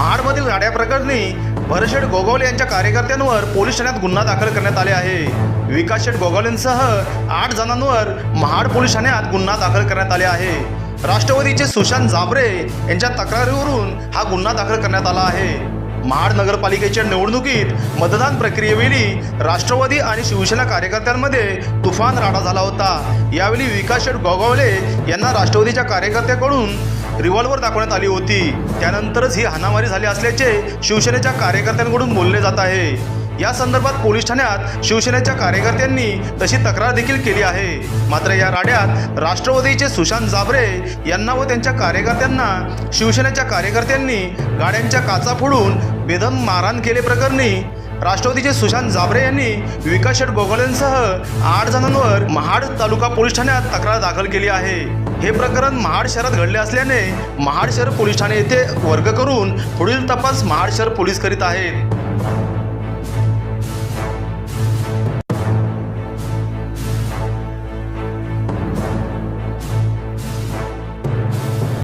महाडमधील गाड्या प्रकरणी भरशेठ गोगावले यांच्या कार्यकर्त्यांवर पोलीस ठाण्यात गुन्हा दाखल करण्यात आले आहे. विकास शेठ गोगावलेंसह आठ जणांवर महाड पोलीस ठाण्यात गुन्हा दाखल करण्यात आले आहे. राष्ट्रवादीचे सुशांत जाबरे यांच्या तक्रारीवरून हा गुन्हा दाखल करण्यात आला आहे. महाड नगरपालिकेच्या निवडणुकीत मतदान प्रक्रियेवेळी राष्ट्रवादी आणि शिवसेना कार्यकर्त्यांमध्ये तुफान राडा झाला होता. यावेळी विकास शेठ गोगावले यांना राष्ट्रवादीच्या कार्यकर्त्याकडून रिव्हॉल्वर दाखवण्यात आली होती. त्यानंतरच ही हाणामारी झाली असल्याचे शिवसेनेच्या कार्यकर्त्यांकडून बोलले जात आहे. या संदर्भात पोलीस ठाण्यात शिवसेनेच्या कार्यकर्त्यांनी तशी तक्रार देखील केली आहे. मात्र या राड्यात राष्ट्रवादीचे सुशांत जाबरे यांना व त्यांच्या कार्यकर्त्यांना शिवसेनेच्या कार्यकर्त्यांनी गाड्यांच्या काचा फोडून बेदम मारहाण केले प्रकरणी राष्ट्रवादीचे सुशांत जाबरे यांनी विकास शेठ गोगोलेंसह आठ जणांवर महाड तालुका पोलीस ठाण्यात तक्रार दाखल केली आहे. हे प्रकरण महाड शहरात घडले असल्याने महाड शहर पोलीस ठाणे येथे वर्ग करून पुढील तपास महाड शहर पोलीस करीत आहेत.